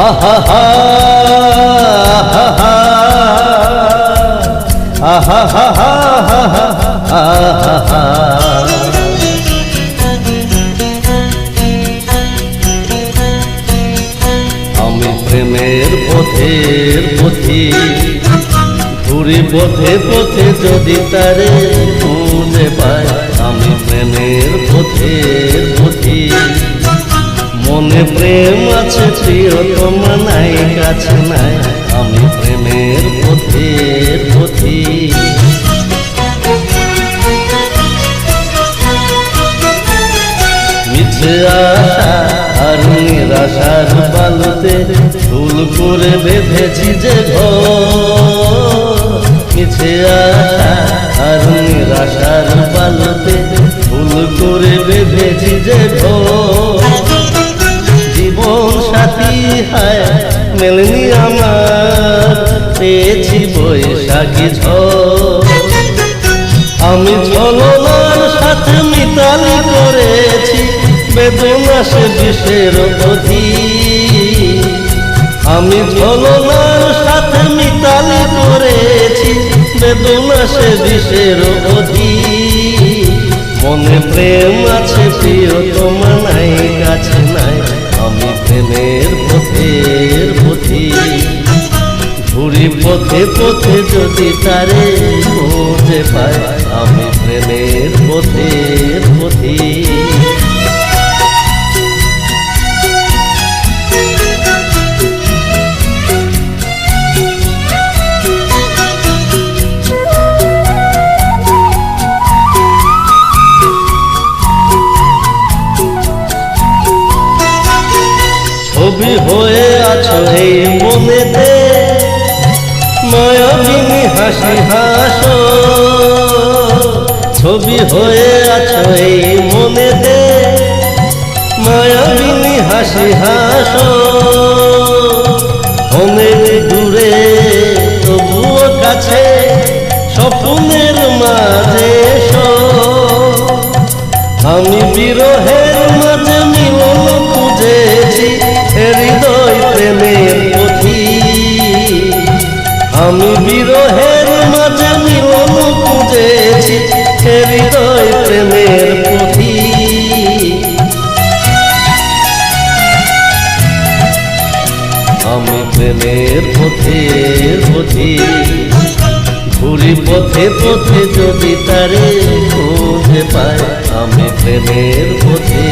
আমি প্রেমের পথের পথি। ঘুরি পথে পথে যদি তারে প্রেম আছে প্রিয়তম নাই, কাছে নাই। আমি প্রেমের পথের পথি। মিছে আশা আর নিরাশার বালুতে ফুল করে বেঁধেছি যে ঘর। মিছে আশা আর নিরাশার বালুতে ফুল করে বেঁধেছি যে ঘর। হায় মেলনি আমার, পেয়েছি বৈশাখী ঝড়। আমি ছলনার সাথে মিতালি করেছি, বেদনা সে বিষের অধি আমি ছলনার সাথে মিতালি করেছি, বেদনা সে বিষের অধি মনে প্রেম আছে প্রিয় তোমার নাই কাছে নাই, আমি প্রেমের পথে পথে যদি তারে খুঁজে পাই আমি প্রেমের পথে পথি। হাসি হাসো ছবি হয়ে আছো এই মনেতে। মায়াবিনী হাসি হাসো অনেক দূরে তবুও কাছে স্বপ্নের মাঝে আমি বিরহের প্রেমের পথি আমি প্রেমের পথে পথি ঘুরি পথে পথে যদি তারে খুঁজে পায় আমি প্রেমের পথে